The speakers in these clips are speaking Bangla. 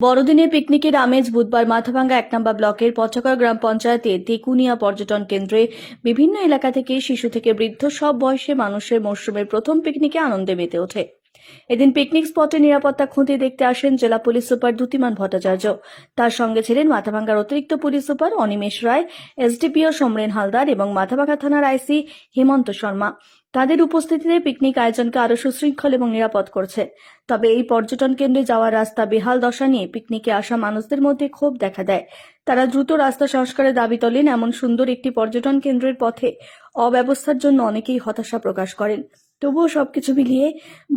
বড়দিনে পিকনিকের আমেজ বুধবার মাথাভাঙ্গা এক নম্বর ব্লকের পচাকর গ্রাম পঞ্চায়েতে তেকুনিয়া পর্যটন কেন্দ্রে বিভিন্ন এলাকা থেকে শিশু থেকে বৃদ্ধ সব বয়সে মানুষের মরশুমের প্রথম পিকনিকে আনন্দে মেতে ওঠে। এদিন পিকনিক স্পটে নিরাপত্তা খুঁতে দেখতে আসেন জেলা পুলিশ সুপার দ্যুতিমান ভট্টাচার্য। তার সঙ্গে ছিলেন মাথাভাঙ্গার অতিরিক্ত police super Animesh Roy, SDPO Samaren Haldar এবং মাথাভাঙ্গা থানার আইসি হেমন্ত শর্মা। তাদের উপস্থিতিতে পিকনিক আয়োজনকে আরও সুশৃঙ্খল এবং নিরাপদ করছে। তবে এই পর্যটন কেন্দ্রে যাওয়ার রাস্তা বেহাল দশা নিয়ে পিকনিকে আসা মানুষদের মধ্যে ক্ষোভ দেখা দেয়। তারা দ্রুত রাস্তা সংস্কারের দাবি তোলেন এমন সুন্দর একটি পর্যটন কেন্দ্রের পথে। অব্যবস্থার জন্য অনেকেই হতাশা প্রকাশ করেন। তবুও সবকিছু মিলিয়ে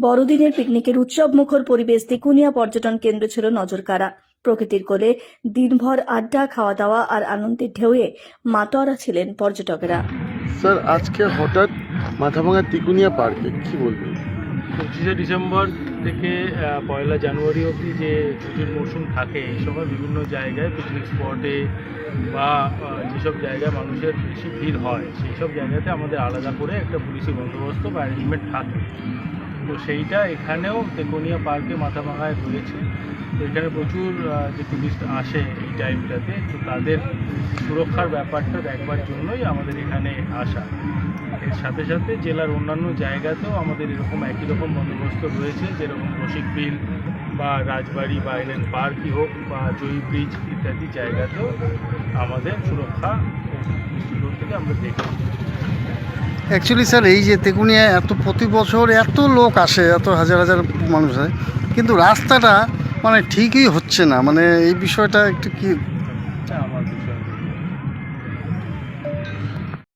বড়দিনের পিকনিকের উৎসব মুখর পরিবেশ তিকুনিয়া পর্যটন কেন্দ্র ছিল নজরকাড়া। প্রকৃতির কোলে দিনভর আড্ডা খাওয়া দাওয়া আর আনন্দের ঢেউয়ে মাতোয়ারা ছিলেন পর্যটকেরা। স্যার, আজকে হঠাৎ মাথাভাঙা তিকুনিয়া পার্কে কি বলবেন? পঁচিশে ডিসেম্বর থেকে পয়লা জানুয়ারি অবধি যে ছুটির মরশুম থাকে, এই সময় বিভিন্ন জায়গায় পিকনিক স্পটে বা যেসব জায়গায় মানুষের বেশি ভিড় হয়, সেই সব জায়গাতে আমাদের আলাদা করে একটা পুলিশি বন্দোবস্ত বা অ্যারেঞ্জমেন্ট থাকে। তো সেইটা এখানেও তেকোনিয়া পার্কে মাথাভাঙায় রয়েছে তো এখানে প্রচুর যে টুরিস্ট আসে এই টাইমটাতে, তো তাদের সুরক্ষার ব্যাপারটা দেখবার জন্যই আমাদের এখানে আসা। এর সাথে সাথে জেলার অন্যান্য জায়গাতেও আমাদের এরকম একই রকম বন্দোবস্ত রয়েছে, যেরকম রসিক বিল বা রাজবাড়ি বা আইল্যান্ড পার্কই হোক বা জয়ী ব্রিজ ইত্যাদি জায়গাতেও আমাদের সুরক্ষা দৃষ্টিকোণ থেকে আমরা দেখি অ্যাকচুয়ালি স্যার এই যে তেকুনিয়া এত প্রতি বছর এত লোক লোক আসে, এত হাজার হাজার মানুষ হয় কিন্তু রাস্তাটা মানে ঠিকই হচ্ছে না। মানে এই বিষয়টা একটু কি? আমার বিষয়।